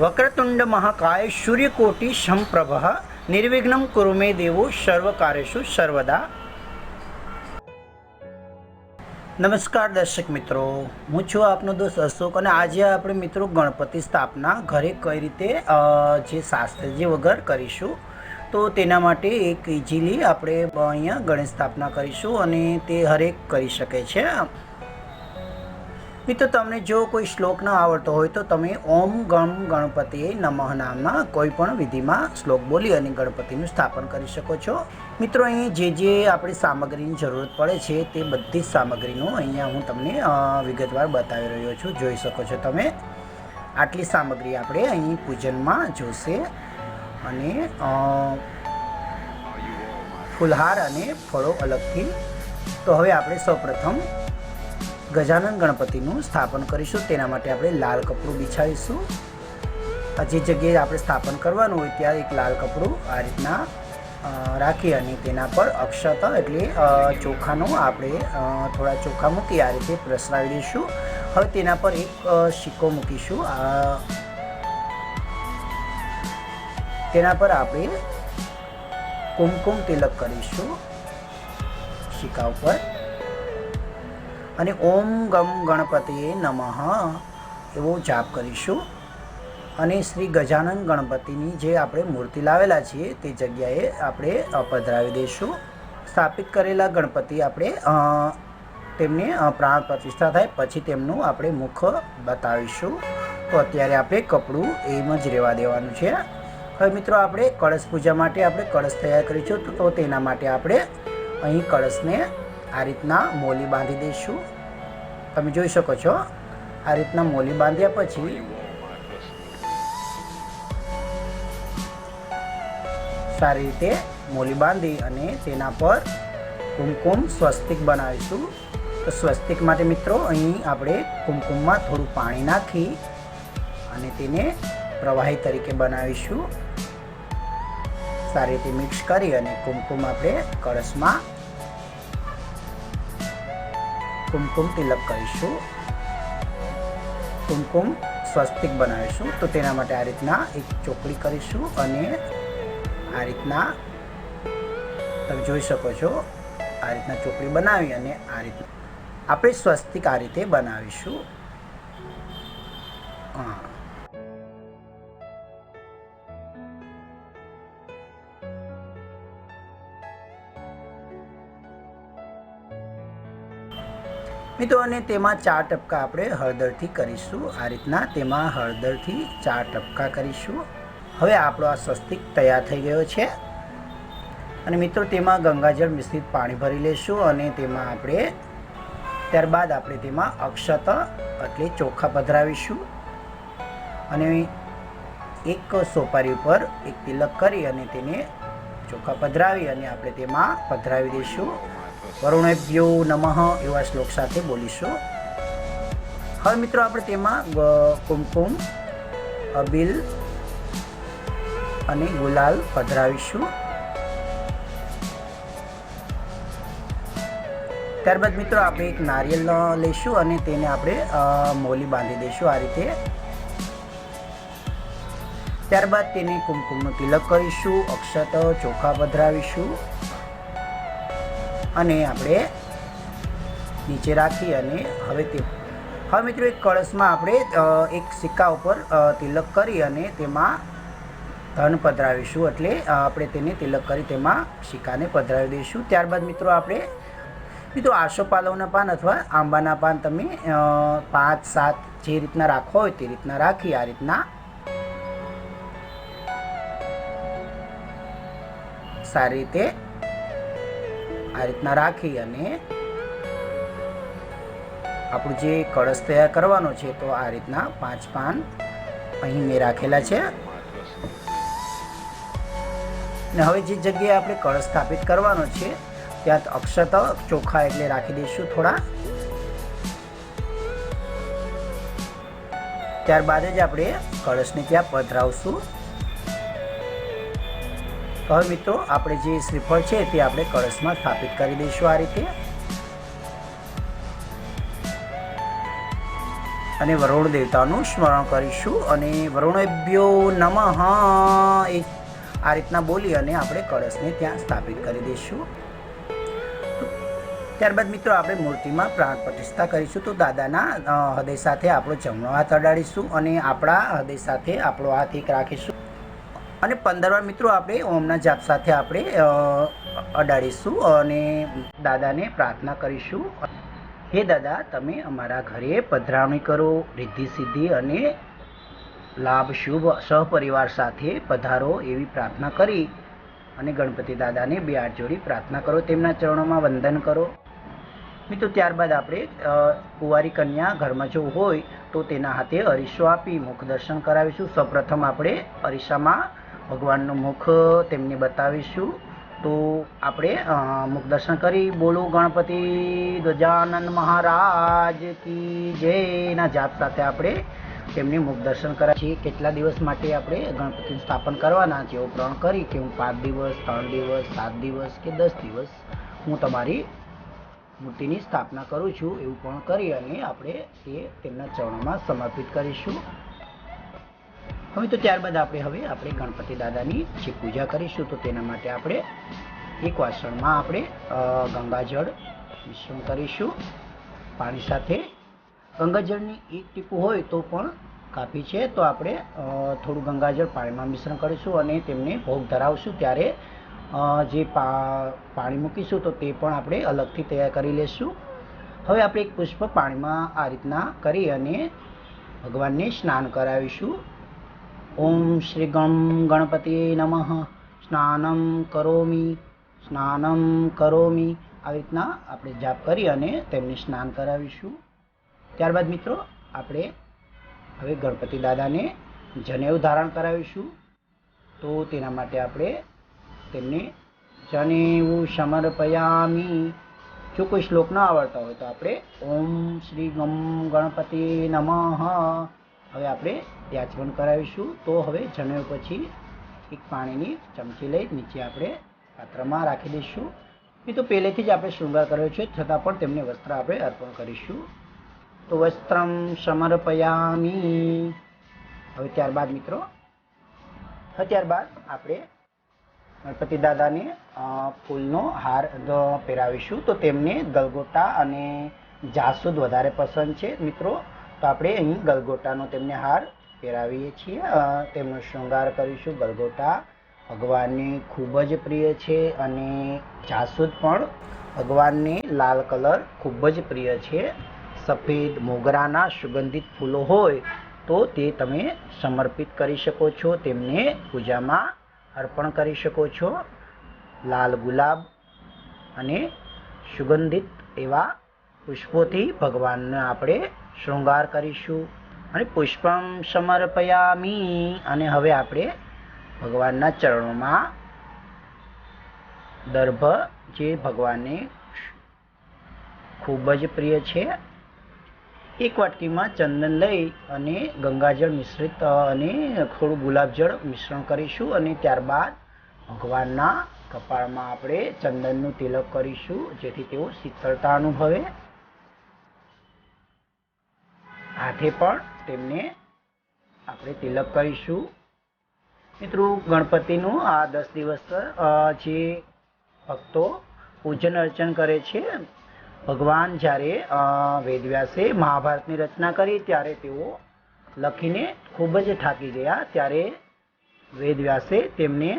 વક્રતુંડ મહાકાય સૂર્યકોટી સંપ્રભ નિર્વિઘ્નમ કુરુ મે દેવો સર્વકારેશુ સર્વદા નમસ્કાર દર્શક મિત્રો હું છું આપનો દોસ્ત અશોક અને આજે આપણે મિત્રો ગણપતિ સ્થાપના ઘરે કઈ રીતે જે શાસ્ત્રજી વગર કરીશું, તો તેના માટે એક ઇઝીલી આપણે અહીંયા ગણેશ સ્થાપના કરીશું અને તે હરેક કરી શકે છે. મિત્રો, તમને જો કોઈ શ્લોક ન આવડતો હોય તો તમે ઓમ ગમ ગણપતિએ નમઃ નામના કોઈ પણ વિધિમાં શ્લોક બોલી અને ગણપતિનું સ્થાપન કરી શકો છો. મિત્રો, અહીં જે જે આપણી સામગ્રીની જરૂરત પડે છે તે બધી જ સામગ્રીનું અહીંયા હું તમને વિગતવાર બતાવી રહ્યો છું. જોઈ શકો છો તમે. આટલી સામગ્રી આપણે અહીં પૂજનમાં જોશે અને ફુલહાર અને ફળો અલગથી. તો હવે આપણે સૌપ્રથમ ગજાનન ગણપતિનું સ્થાપન કરીશું. તેના માટે આપણે લાલ કપડું બિછાવીશું. જે જગ્યાએ આપણે સ્થાપન કરવાનું હોય ત્યાં એક લાલ કપડું આ રીતના રાખી અને તેના પર અક્ષત એટલે ચોખાનું આપણે થોડા ચોખા મૂકી આ રીતે પ્રસરાવી દઈશું. હવે તેના પર એક સિક્કો મૂકીશું. આ, તેના પર આપણે કુમકુમ તિલક કરીશું. સિક્કા ઉપર. અને ઓમ ગમ ગણપતિએ નમઃ એવો જાપ કરીશું. અને શ્રી ગજાનન ગણપતિની જે આપણે મૂર્તિ લાવેલા છીએ, તે જગ્યાએ આપણે પધરાવી દઈશું. સ્થાપિત કરેલા ગણપતિ આપણે તેમને પ્રાણ પ્રતિષ્ઠા થાય, પછી તેમનું આપણે મુખ બતાવીશું. તો અત્યારે આપણે કપડું એમ જ રહેવા દેવાનું છે. હવે મિત્રો આપણે કળશ પૂજા માટે આપણે કળશ તૈયાર કરીશું. તો તેના માટે આપણે અહીં કળશને આ રીતના મોલી બાંધી દઈશું. તમે જોઈ શકો છો, આ રીતના મોલી બાંધ્યા પછી સારી રીતે મોલી બાંધી અને તેના પર કુમકુમ સ્વસ્તિક બનાવીશું. તો સ્વસ્તિક માટે મિત્રો, અહીં આપણે કુમકુમમાં થોડું પાણી નાખી અને તેને પ્રવાહી તરીકે બનાવીશું. સારી રીતે મિક્સ કરી અને કુમકુમ આપણે કળશમાં કુમકુમ તિલક કરીશું કુમકુમ સ્વસ્તિક બનાવીશું. તો તેના માટે આ રીતના એક ચોકડી કરીશું અને આ રીતના તમે જોઈ શકો છો, આ રીતના ચોકડી બનાવી અને આ રીતના આપણે સ્વસ્તિક આ રીતે બનાવીશું. હા. મિત્રો, અને તેમાં ચાર ટપકા આપણે હળદરથી કરીશું. આ રીતના તેમાં હળદરથી ચાર ટપકા કરીશું. હવે આપણો આ સ્વસ્તિક તૈયાર થઈ ગયો છે. અને મિત્રો, તેમાં ગંગાજળ મિશ્રિત પાણી ભરી લેશું અને તેમાં આપણે ત્યારબાદ આપણે તેમાં અક્ષત એટલે ચોખા પધરાવીશું. અને એક સોપારી ઉપર એક તિલક કરી અને તેને ચોખા પધરાવી અને આપણે તેમાં પધરાવી દઈશું. વરુણેભ્યો નમઃ એવા શ્લોક સાથે બોલીશું. હવે મિત્રો આપણે તેમાં કુમકુમ, અબિલ અને ગુલાલ પધરાવીશું. ત્યારબાદ મિત્રો આપણે એક નારિયેલ લઈશું અને તેને આપણે મોલી બાંધી દઈશું આ રીતે. ત્યારબાદ તેને કુમકુમનું તિલક કરીશું, અક્ષત ચોખા પધરાવીશું. અને આપણે નીચે રાખી અને હવે તે હવે મિત્રો એક કળશમાં આપણે એક સિક્કા ઉપર તિલક કરી અને તેમાં ધન પધરાવીશું. એટલે આપણે તેને તિલક કરી તેમાં સિક્કાને પધરાવી દઈશું. ત્યારબાદ મિત્રો આપણે, મિત્રો આસોપાલવના પાન અથવા આંબાના પાન તમે પાંચ, સાત જે રીતના રાખવા હોય તે રીતના રાખી, આ રીતના સારી રીતે આ રીતના રાખી અને આપણું જે કળશ તૈયાર કરવાનો છે તો આ રીતના પાંચ પાન અહીં મેં રાખેલા છે. ને હવે જે જગ્યાએ આપણે કળશ સ્થાપિત કરવાનો છે, ત્યાં અક્ષત ચોખા એટલે રાખી દઈશું થોડા. ત્યારબાદ જ આપણે કળશને ત્યાં પધરાવશું. હવે મિત્રો, આપણે જે શ્રીફળ છે તે આપણે કળશમાં સ્થાપિત કરી દઈશું આ રીતે. અને વરુણ દેવતાનું સ્મરણ કરીશું અને વરુણભ્યો નમઃ. એ આ રીતના બોલી અને આપણે કળશને ત્યાં સ્થાપિત કરી દઈશું. ત્યારબાદ મિત્રો, આપણે મૂર્તિમાં પ્રાણ પ્રતિષ્ઠા કરીશું. તો દાદાના હૃદય સાથે આપણો જમણો હાથ અડાડીશું અને આપણા હૃદય સાથે આપણો હાથ એક રાખીશું. અને પંદરવા મિત્રો આપણે ઓમના જાપ સાથે આપણે અડાડીશું અને દાદાને પ્રાર્થના કરીશું. હે દાદા, તમે અમારા ઘરે પધરાવણી કરો, રિદ્ધિ સિદ્ધિ અને લાભ, શુભ, સહપરિવાર સાથે પધારો એવી પ્રાર્થના કરી અને ગણપતિ દાદાને બે હાથ જોડી પ્રાર્થના કરો, તેમના ચરણોમાં વંદન કરો. મિત્રો, ત્યારબાદ આપણે કુંવારી કન્યા ઘરમાં જો હોય તો તેના હાથે અરીસો આપી મુખ દર્શન કરાવીશું. સૌપ્રથમ આપણે અરીસામાં ભગવાનનું મુખ તેમને બતાવીશું. તો આપણે મુખ દર્શન કરી બોલો, ગણપતિ ગજાનંદ મહારાજ કી જયના જાપ સાથે આપણે તેમને મુખ દર્શન કરાવીએ છીએ. કેટલા દિવસ માટે આપણે ગણપતિનું સ્થાપન કરવાના છે? એવું પ્રણ કરી કે હું પાંચ દિવસ, ત્રણ દિવસ, સાત દિવસ કે દસ દિવસ હું તમારી મૂર્તિની સ્થાપના કરું છું એવું પણ કરી અને આપણે તે તેમના ચરણોમાં સમર્પિત કરીશું. હવે તો ત્યારબાદ આપણે હવે આપણે ગણપતિ દાદાની જે પૂજા કરીશું તો તેના માટે આપણે એક વાસણમાં આપણે ગંગાજળ મિશ્રણ કરીશું. પાણી સાથે ગંગાજળની એક ટીપું હોય તો પણ કાફી છે તો આપણે થોડું ગંગાજળ પાણીમાં મિશ્રણ કરીશું અને તેમને ભોગ ધરાવશું. ત્યારે જે પાણી મૂકીશું તો તે પણ આપણે અલગથી તૈયાર કરી લેશું. હવે આપણે એક પુષ્પ પાણીમાં આ રીતના કરી અને ભગવાનને સ્નાન કરાવીશું. ઓમ શ્રી ગમ ગણપતિ નમઃ સ્નાનમ કરોમી સ્નાનમ કરોમી આવી રીતના આપણે જાપ કરી અને તેમને સ્નાન કરાવીશું. ત્યારબાદ મિત્રો, આપણે હવે ગણપતિ દાદાને જનેવ ધારણ કરાવીશું. તો તેના માટે આપણે તેમને જનેવું સમર્પયામી. જો કોઈ શ્લોક ન આવડતા હોય તો આપણે ઓમ શ્રી ગમ ગણપતિ નમઃ. હવે આપણે યાચવન કરાવીશું. તો હવે જણાવ્યું પછી એક પાણીની ચમચી લઈ નીચે આપણે પાત્રમાં રાખી દઈશું. એ તો પહેલેથી જ આપણે શૃંગાર કર્યો છે, છતાં પણ તેમને વસ્ત્ર આપણે અર્પણ કરીશું. તો વસ્ત્રમ સમર્પયામી. હવે ત્યારબાદ મિત્રો, હવે ત્યારબાદ આપણે ગણપતિ દાદાને ફૂલનો હાર પહેરાવીશું. તો તેમને ગલગોટા અને જાસૂદ વધારે પસંદ છે. મિત્રો તો આપણે અહીં ગલગોટાનો તેમને હાર પહેરાવીએ છીએ. તેમનો શૃંગાર કરીશું. ગલગોટા ભગવાનને ખૂબ જ પ્રિય છે અને જાસૂદ પણ ભગવાનને લાલ કલર ખૂબ જ પ્રિય છે. સફેદ મોગરાના સુગંધિત ફૂલો હોય તો તે તમે સમર્પિત કરી શકો છો. તેમને પૂજામાં અર્પણ કરી શકો છો. લાલ ગુલાબ અને સુગંધિત એવા પુષ્પોથી ભગવાનને આપણે શૃંગાર કરીશું અને પુષ્પમ સમર્પયામી અને હવે આપણે ભગવાનના ચરણોમાં દર્ભ, જે ભગવાનને ખૂબ જ પ્રિય છે. એક વાટકીમાં ચંદન લઈ અને ગંગાજળ મિશ્રિત અને થોડું ગુલાબજળ મિશ્રણ કરીશું અને ત્યારબાદ ભગવાનના કપાળમાં આપણે ચંદનનું તિલક કરીશું, જેથી તેઓ શીતળતા અનુભવે. હાથે પણ તેમને આપણે તિલક કરીશું. મિત્રો, ગણપતિનું આ દસ દિવસ જે ભક્તો પૂજન અર્ચન કરે છે, ભગવાન જ્યારે વેદવ્યાસે મહાભારતની રચના કરી, ત્યારે તેઓ લખીને ખૂબ જ થાકી ગયા. ત્યારે વેદવ્યાસે તેમને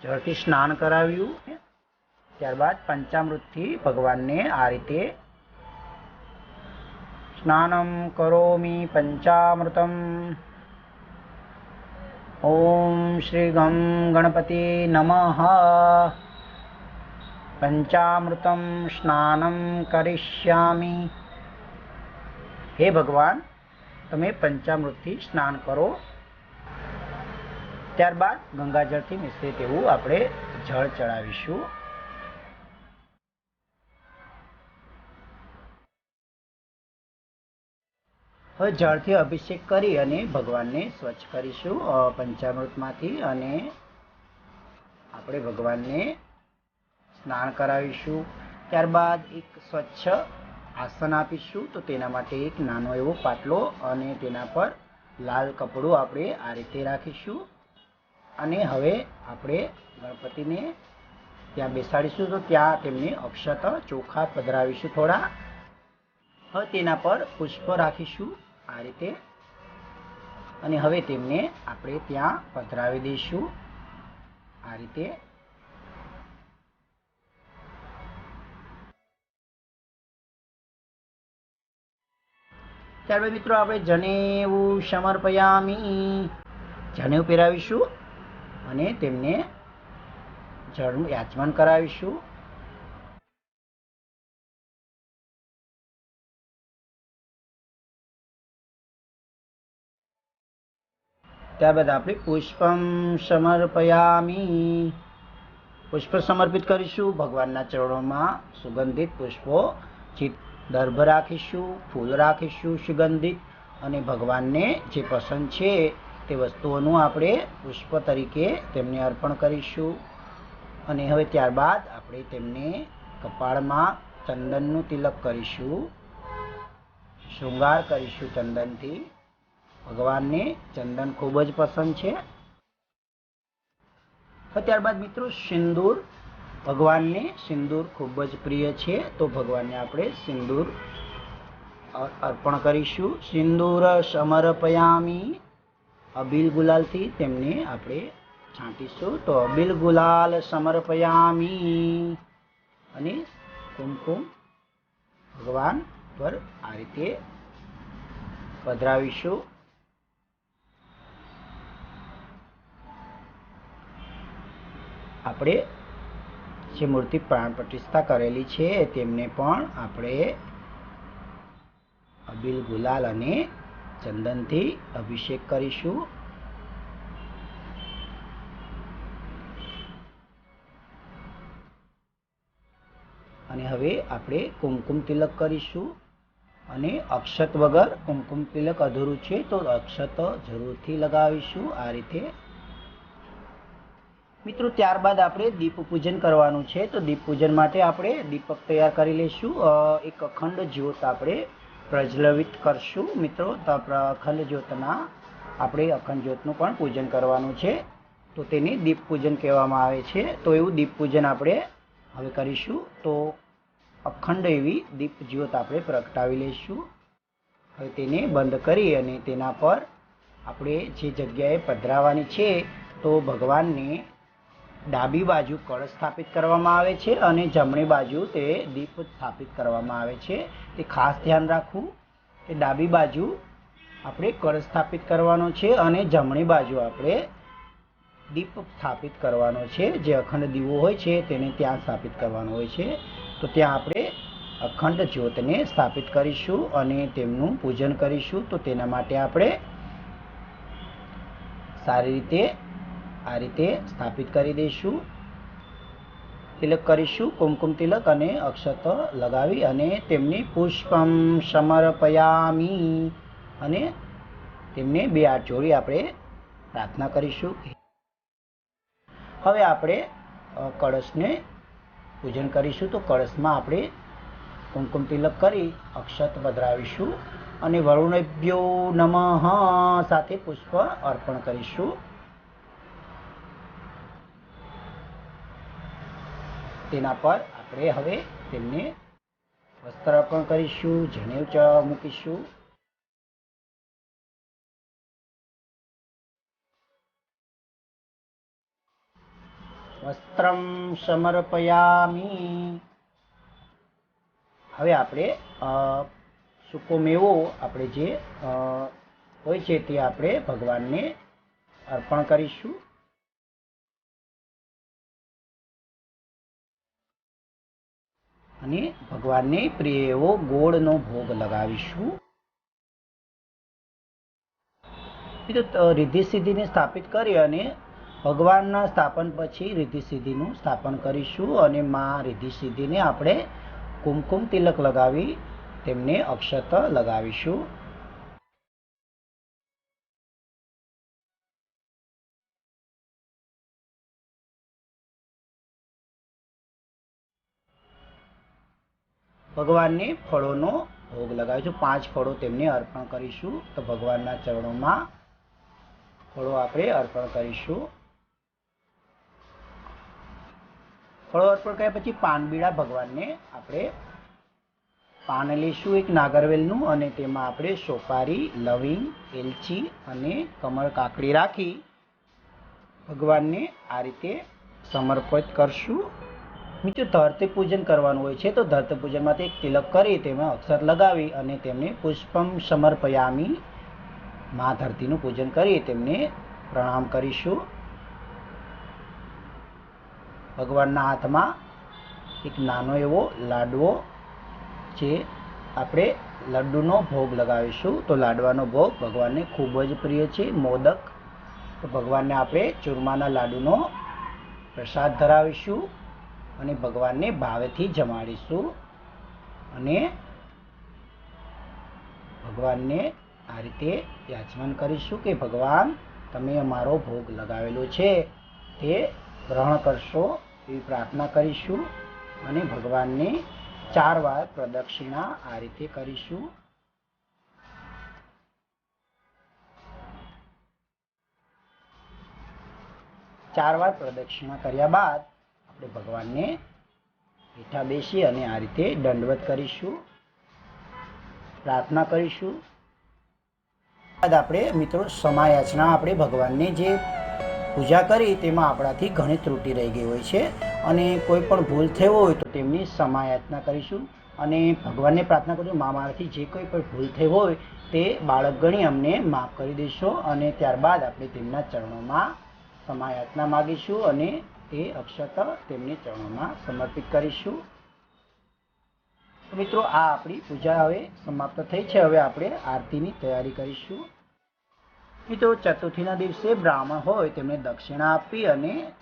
જળથી સ્નાન કરાવ્યું. ત્યારબાદ પંચામૃતથી ભગવાનને આ રીતે સ્નાનમ કરોમી પંચામૃતમ ઓમ શ્રી ગમ ગણપતિ નમઃ પંચામૃતમ સ્નાનમ કરિષ્યામિ હે ભગવાન તમે પંચામૃતથી સ્નાન કરો। ત્યારબાદ ગંગાજળથી મિશ્રિત એવું આપણે જળ ચડાવીશું। હવે જળથી અભિષેક કરી અને ભગવાનને સ્વચ્છ કરીશું પંચામૃતમાંથી અને આપણે ભગવાનને સ્નાન કરાવીશું. ત્યારબાદ એક સ્વચ્છ આસન આપીશું, તો તેના માટે એક નાનો એવો પાટલો અને તેના પર લાલ કપડું આપણે આ રીતે રાખીશું. અને હવે આપણે ગણપતિને ત્યાં બેસાડીશું, તો ત્યાં તેમને અક્ષત ચોખા પધરાવીશું થોડા. હવે તેના પર પુષ્પ રાખીશું. આ રીતે. અને હવે તેમને આપણે ત્યાં પધરાવી દઈશું. આ રીતે. ત્યારબાદ મિત્રો આપણે જનેવું સમર્પયામી જનેવ પહેરાવીશું અને તેમને જળનું યાચમન કરાવીશું. ત્યારબાદ આપણે પુષ્પમ સમર્પયામી. પુષ્પ સમર્પિત કરીશું. ભગવાનના ચરણોમાં સુગંધિત પુષ્પો દર્ભ રાખીશું, ફૂલ રાખીશું સુગંધિત. અને ભગવાનને જે પસંદ છે તે વસ્તુઓનું આપણે પુષ્પ તરીકે તેમને અર્પણ કરીશું. અને હવે ત્યારબાદ આપણે તેમને કપાળમાં ચંદનનું તિલક કરીશું. શૃંગાર કરીશું ચંદનથી. ભગવાનને ચંદન ખૂબ જ પસંદ છે. ત્યારબાદ મિત્રો સિંદૂર. ભગવાનને સિંદૂર ખૂબ જ પ્રિય છે. તો ભગવાનને આપણે સિંદૂર અર્પણ કરીશું. સિંદૂર સમર્પયામી. અબિલ ગુલાલથી તેમને આપણે છાંટીશું. તો અબિલ ગુલાલ સમર્પયામી. અને કુમકુમ ભગવાન પર આ રીતે પધરાવીશું. આપણે જે મૂર્તિ પ્રાણ પ્રતિષ્ઠા કરેલી છે, તેમને પણ આપણે અબીલ ગુલાલ અને ચંદનથી અભિષેક કરીશું. અને હવે આપણે કુમકુમ તિલક કરીશું. અને અક્ષત વગર કુમકુમ તિલક અધૂરું છે, તો અક્ષત જરૂરથી લગાવીશું. આ રીતે મિત્રો, ત્યારબાદ આપણે દીપ પૂજન કરવાનું છે. તો દીપ પૂજન માટે આપણે દીપક તૈયાર કરી લઈશું. એક અખંડ જ્યોત આપણે પ્રજ્વલિત કરશું. મિત્રો અખંડ જ્યોતના આપણે અખંડ જ્યોતનું પણ પૂજન કરવાનું છે. તો તેને દીપ પૂજન કહેવામાં આવે છે. તો એવું દીપ પૂજન આપણે હવે કરીશું. તો અખંડ એવી દીપ જ્યોત આપણે પ્રગટાવી લઈશું. હવે તેને બંધ કરી અને તેના પર આપણે જે જગ્યાએ પધરાવાની છે, તો ભગવાનને ડાબી બાજુ કળશ સ્થાપિત કરવામાં આવે છે અને જમણી બાજુ તે દીપ સ્થાપિત કરવામાં આવે છે. તે ખાસ ધ્યાન રાખવું કે ડાબી બાજુ આપણે કળશ સ્થાપિત કરવાનો છે અને જમણી બાજુ આપણે દીપ સ્થાપિત કરવાનો છે. જે અખંડ દીવો હોય છે તેને ત્યાં સ્થાપિત કરવાનો હોય છે. તો ત્યાં આપણે અખંડ જ્યોતને સ્થાપિત કરીશું અને તેમનું પૂજન કરીશું. તો તેના માટે આપણે સારી રીતે આ રીતે સ્થાપિત કરી દઈશું. તિલક કરીશું, કુમકુમ તિલક અને અક્ષત લગાવી અને તેમની પુષ્પમ સમર્પયામી અને તેમને બે હાથ જોડી આપણે પ્રાર્થના કરીશું. હવે આપણે કળશને પૂજન કરીશું. તો કળશમાં આપણે કુમકુમ તિલક કરી અક્ષત પધરાવીશું અને વરુણભ્યો નમઃ સાથે પુષ્પ અર્પણ કરીશું. તેના પર આપણે હવે તેમને વસ્ત્ર અર્પણ કરીશું જનેવ ચડાવવા મૂકીશું. વસ્ત્રમ સમર્પયામી. હવે આપણે સૂકો મેવો આપણે જે હોય છે તે આપણે ભગવાનને અર્પણ કરીશું. અને ભગવાનને પ્રિય એવો ગોળનો ભોગ લગાવીશું. તો રિદ્ધિ સિદ્ધિને સ્થાપિત કરી અને ભગવાનના સ્થાપન પછી રિદ્ધિ સિદ્ધિનું સ્થાપન કરીશું અને માં રિદ્ધિ સિદ્ધિને આપણે કુમકુમ તિલક લગાવી તેમને અક્ષત લગાવીશું. ભગવાનને ફળોનો ભોગ લગાવીશું પાંચ ફળો તેમને અર્પણ કરીશું. તો ભગવાનના ચરણોમાં ફળો આપણે અર્પણ કરીશું. ફળો અર્પણ કર્યા પછી પાનબીડા ભગવાનને આપણે પાન લઈશું એક નાગરવેલનું અને તેમાં આપણે સોપારી, લવિંગ, એલચી અને કમળ કાકડી રાખી ભગવાનને આ રીતે સમર્પિત કરશું. મિત્રો ધરતી પૂજન કરવાનું હોય છે, તો ધરતી પૂજનમાંથી એક તિલક કરી તેમાં અક્ષર લગાવી અને તેમને પુષ્પમ સમર્પયામી મા ધરતીનું પૂજન કરી તેમને પ્રણામ કરીશું. ભગવાનના હાથમાં એક નાનો એવો લાડવો જે આપણે લડ્ડુનો ભોગ લગાવીશું. તો લાડવાનો ભોગ ભગવાનને ખૂબ જ પ્રિય છે, મોદક. તો ભગવાનને આપણે ચૂરમાના લાડુનો પ્રસાદ ધરાવીશું. અને ભગવાનને ભાવેથી જમાડીશું. અને ભગવાનને આ રીતે યાચમાન કરીશું કે, ભગવાન, તમે અમારો ભોગ લગાવેલો છે. તે ગ્રહણ કરશો એવી પ્રાર્થના કરીશું અને ભગવાનને ચાર વાર પ્રદક્ષિણા આ રીતે કરીશું. ચાર વાર પ્રદક્ષિણા કર્યા બાદ આપણે ભગવાનને હેઠા બેસી અને આ રીતે દંડવત કરીશું, પ્રાર્થના કરીશું. બાદ આપણે મિત્રો સમાયાચના આપણે ભગવાનને જે પૂજા કરી તેમાં આપણાથી ઘણી ત્રુટિ રહી ગઈ હોય છે અને કોઈ પણ ભૂલ થયો હોય તો તેમની સમાયાચના કરીશું અને ભગવાનને પ્રાર્થના કરીશું, મા, મારાથી જે કોઈ પણ ભૂલ થઈ હોય તે બાળક ગણી અમને માફ કરી દેશો. અને ત્યારબાદ આપણે તેમના ચરણોમાં સમાયાચના માગીશું અને તે અક્ષત તેમની ચરણોમાં સમર્પિત કરીશું. મિત્રો, આ આપણી પૂજા હવે સમાપ્ત થઈ છે. હવે આપણે આરતીની તૈયારી કરીશું. મિત્રો, ચતુર્થીના દિવસે બ્રાહ્મણ હોય, તેમને દક્ષિણા આપી અને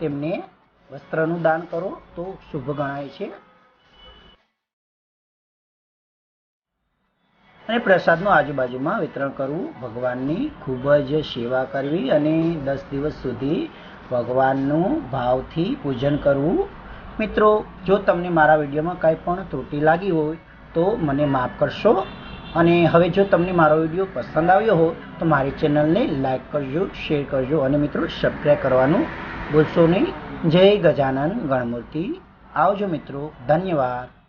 તેમને વસ્ત્રનું દાન કરો. તો શુભ ગણાય છે. અને પ્રસાદનું આજુબાજુમાં વિતરણ કરવું ભગવાનની ખૂબ જ સેવા કરવી અને દસ દિવસ સુધી ભગવાનનું ભાવથી પૂજન કરવું. મિત્રો, જો તમને મારા વિડીયોમાં કાંઈ પણ ત્રુટિ લાગી હોય, તો મને માફ કરશો. અને હવે જો તમને મારો વીડિયો પસંદ આવ્યો હોય, તો મારી ચેનલને લાઈક કરજો, શેર કરજો, અને મિત્રો, સબસ્ક્રાઈબ કરવાનું ભૂલશો નહીં. જય ગજાનન ગણમૂર્તિ. આવજો મિત્રો. ધન્યવાદ.